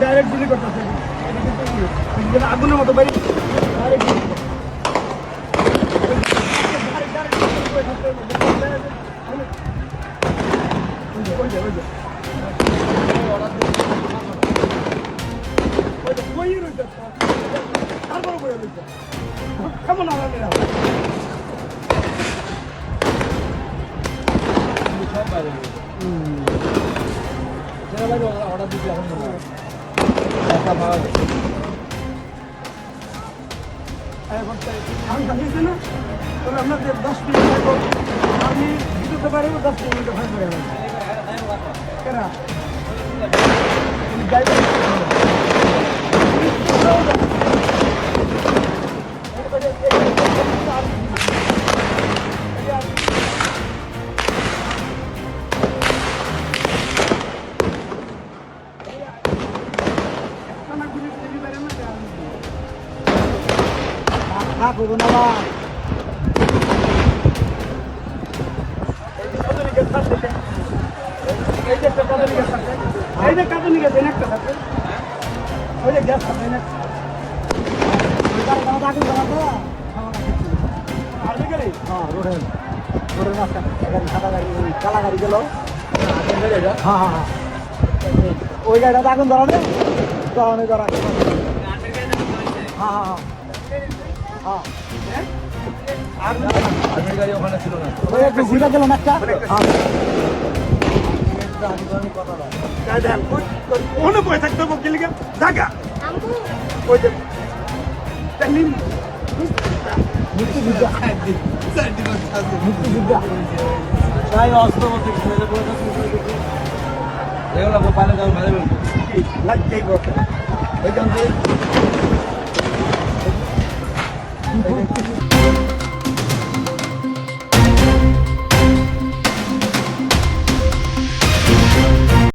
Direct গুলি করতেছে আগুনের মতো রয়েছে। কেমন আরাম এরা? অর্ডার দিতে এখন আমি দিতে পারি দশ মিনিট। কেনা? যাইবে। থাকব না এই যে একটা কাঁদুনি গ্যাস আছে এই যে কাঁদুনি গ্যাস একটা থাকে ওই যে গ্যাস থাকে না ওই গাড়িটা আগুন ধরানে ধরানে ধরা হ্যাঁ হ্যাঁ হ্যাঁ আর্মির গাড়ি ওখানে ছিল না ওই একটু ঘুরে গেল না একটা ওনে পয়সা থাকতে গেলে জায়গা ওই যে এগুলো পালে যাও মেরে লাগতেই বলতে ওইখান থেকে Thank you.